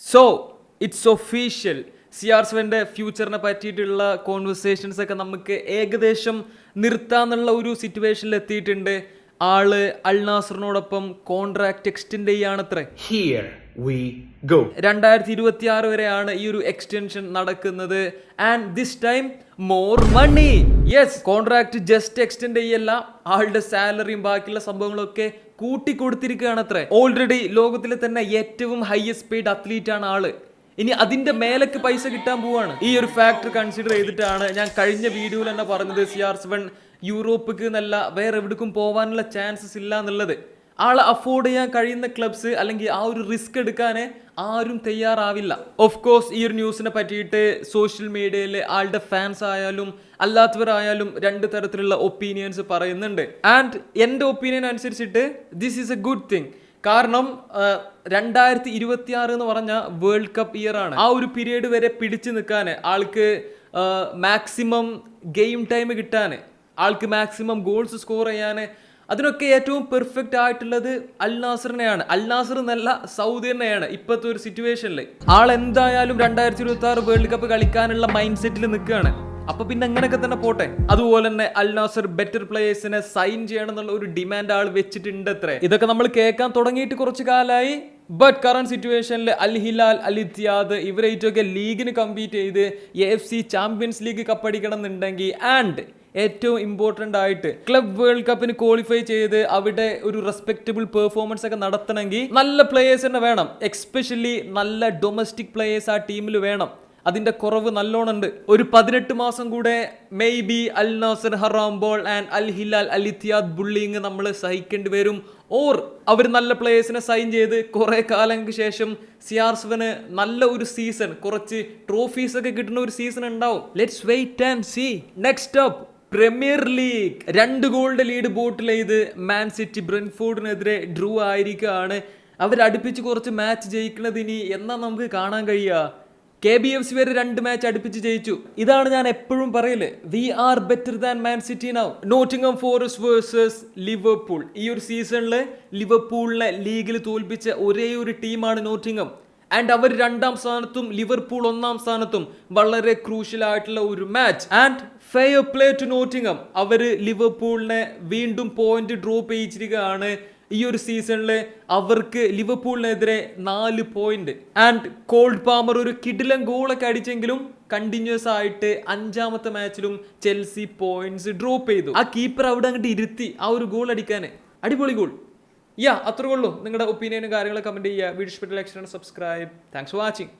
So it's official C R സെവന്റെ ഫ്യൂച്ചറിനെ പറ്റിയിട്ടുള്ള conversations ഒക്കെ നമുക്ക് ഏകദേശം നിർത്താന്നുള്ള ഒരു സിറ്റുവേഷനിൽ എത്തിയിട്ടുണ്ട്. ആൾ അൽ നാസറിനോടൊപ്പം കോൺട്രാക്ട് എക്സ്റ്റെൻഡ് ചെയ്യാണത്രേ. Here. We go. രണ്ടായിരത്തി ഇരുപത്തി ആറ് വരെയാണ് ഈ ഒരു എക്സ്റ്റൻഷൻ നടക്കുന്നത്. And this time more money yes contract just extend ചെയ്യല്ല. ആളുടെ സാലറിയും ബാക്കിയുള്ള സംഭവങ്ങളൊക്കെ കൂട്ടി കൊടുത്തിരിക്കുകയാണ് അത്ര ഓൾറെഡി ലോകത്തിലെ തന്നെ ഏറ്റവും ഹയസ്റ്റ് പെയ്ഡ് അത്ലീറ്റ് ആണ് ആൾ. ഇനി അതിന്റെ മേലേക്ക് പൈസ കിട്ടാൻ പോവാണ്. ഈ ഒരു ഫാക്ടർ കൺസിഡർ ചെയ്തിട്ടാണ് ഞാൻ കഴിഞ്ഞ വീഡിയോയിൽ തന്നെ പറഞ്ഞത് സി ആർ സെവൻ യൂറോപ്പിക്ക് എന്നല്ല വേറെ എവിടേക്കും പോകാനുള്ള ചാൻസസ് ഇല്ല എന്നുള്ളത് ആളെ അഫോർഡ് ചെയ്യാൻ കഴിയുന്ന ക്ലബ്സ് അല്ലെങ്കിൽ ആ ഒരു റിസ്ക് എടുക്കാൻ ആരും തയ്യാറാവില്ല. ഓഫ് കോഴ്സ് ഈ ഒരു ന്യൂസിനെ പറ്റിയിട്ട് സോഷ്യൽ മീഡിയയിൽ ആളുടെ ഫാൻസ് ആയാലും അല്ലാത്തവരായാലും രണ്ട് തരത്തിലുള്ള ഒപ്പീനിയൻസ് പറയുന്നുണ്ട്. ആൻഡ് എന്റെ ഒപ്പീനിയൻ അനുസരിച്ചിട്ട് this is a good thing കാരണം രണ്ടായിരത്തി ഇരുപത്തി ആറ് എന്ന് പറഞ്ഞ വേൾഡ് കപ്പ് ഇയർ ആണ്. ആ ഒരു പീരീഡ് വരെ പിടിച്ചു നിൽക്കാൻ ആൾക്ക് മാക്സിമം ഗെയിം ടൈം കിട്ടാൻ ആൾക്ക് മാക്സിമം ഗോൾസ് സ്കോർ ചെയ്യാൻ അതിനൊക്കെ ഏറ്റവും പെർഫെക്റ്റ് ആയിട്ടുള്ളത് അൽ നാസറിനെയാണ്. അൽ നാസർ എന്നല്ല സൗദി തന്നെയാണ് ഇപ്പോഴത്തെ ഒരു സിറ്റുവേഷനിൽ ആൾ എന്തായാലും രണ്ടായിരത്തി ഇരുപത്തി ആറ് വേൾഡ് കപ്പ് കളിക്കാനുള്ള മൈൻഡ് സെറ്റിൽ നിൽക്കുകയാണ്. അപ്പൊ പിന്നെ അങ്ങനെയൊക്കെ തന്നെ പോട്ടെ. അതുപോലെ തന്നെ അൽ നാസർ ബെറ്റർ പ്ലേയേഴ്സിനെ സൈൻ ചെയ്യണം എന്നുള്ള ഒരു ഡിമാൻഡ് ആൾ വെച്ചിട്ടുണ്ട് അത്രേ ഇതൊക്കെ നമ്മൾ കേൾക്കാൻ തുടങ്ങിയിട്ട് കുറച്ച് കാലമായി ബട്ട് കറണ്ട് സിറ്റുവേഷനിൽ അൽ ഹിലാൽ അൽ ഇത്യാദ് ഇവരേറ്റൊക്കെ ലീഗിന് കമ്പീറ്റ് ചെയ്ത് A F C champions league കപ്പടിക്കണം എന്നുണ്ടെങ്കിൽ ആൻഡ് ഏറ്റവും ഇമ്പോർട്ടന്റ് ആയിട്ട് ക്ലബ് വേൾഡ് കപ്പിന് ക്വാളിഫൈ ചെയ്ത് അവിടെ ഒരു റെസ്പെക്റ്റബിൾ പെർഫോമൻസ് ഒക്കെ നടത്തണമെങ്കിൽ നല്ല പ്ലേയേഴ്സ് തന്നെ വേണം. എക്സ്പെഷ്യലി നല്ല ഡൊമസ്റ്റിക് പ്ലേയേഴ്സ് ആ ടീമിൽ വേണം. അതിന്റെ കുറവ് നല്ലോണമുണ്ട് ഒരു പതിനെട്ട് മാസം കൂടെ may be Al Nassr ഹറാംബോൾ and Al Hilal Al Ittihad bullying നമ്മൾ സഹിക്കേണ്ടി വരും. ഓർ അവർ നല്ല പ്ലേയേഴ്സിനെ സൈൻ ചെയ്ത് കുറെ കാലങ്ങൾക്ക് ശേഷം സിയാർസ്വന് നല്ല ഒരു സീസൺ കുറച്ച് ട്രോഫീസ് ഒക്കെ കിട്ടുന്ന ഒരു സീസൺ ഉണ്ടാവും. Let's wait and see next up premier league രണ്ട് ഗോളിന്റെ ലീഡ് ബോട്ടിൽ ചെയ്ത് മാൻ സിറ്റി ബ്രെൻഫോർഡിനെതിരെ ഡ്രൂ ആയിരിക്കുകയാണ്. അവരടുപ്പിച്ച് കുറച്ച് മാച്ച് ജയിക്കുന്നത് ഇനി എന്നാ നമുക്ക് കാണാൻ കഴിയുക കെ ബി എഫ് സി വരെ രണ്ട് മാച്ച് അടുപ്പിച്ച് ജയിച്ചു. ഇതാണ് ഞാൻ എപ്പോഴും പറയൽ. We are better than Man City now Nottingham Forest versus Liverpool ഈ ഒരു സീസണിൽ ലിവർപൂളിനെ ലീഗിൽ തോൽപ്പിച്ച ഒരേ ഒരു ടീമാണ് നോട്ടിംഗം ആൻഡ് അവർ രണ്ടാം സ്ഥാനത്തും ലിവർപൂൾ ഒന്നാം സ്ഥാനത്തും വളരെ ക്രൂഷ്യൽ ആയിട്ടുള്ള ഒരു match and fair play to Nottingham അവർ ലിവർപൂളിനെ വീണ്ടും പോയിന്റ് ഡ്രോപ്പ് ചെയ്യിച്ചിരിക്കുകയാണ് ഈ ഒരു സീസണിൽ അവർക്ക് ലിവർപൂളിനെതിരെ നാല് പോയിന്റ് ആൻഡ് കോൾഡ് പാമർ ഒരു കിടിലൻ ഗോളൊക്കെ അടിച്ചെങ്കിലും കണ്ടിന്യൂസ് ആയിട്ട് അഞ്ചാമത്തെ മാച്ചിലും ചെൽസി പോയിന്റ്സ് ഡ്രോപ്പ് ചെയ്തു. ആ കീപ്പർ അവിടെ അങ്ങോട്ട് ഇരുത്തി ആ ഒരു ഗോൾ അടിക്കാൻ അടിപൊളി ഗോൾ യാ അത്രേ ഉള്ളൂ. നിങ്ങളുടെ ഒപ്പീനിയനും കാര്യങ്ങളും കമന്റ് ചെയ്യുക. വീഡിയോ ഇഷ്ടപ്പെട്ട ലക്ഷണം സബ്സ്ക്രൈബ് താങ്ക്സ് ഫോർ വാച്ചിങ്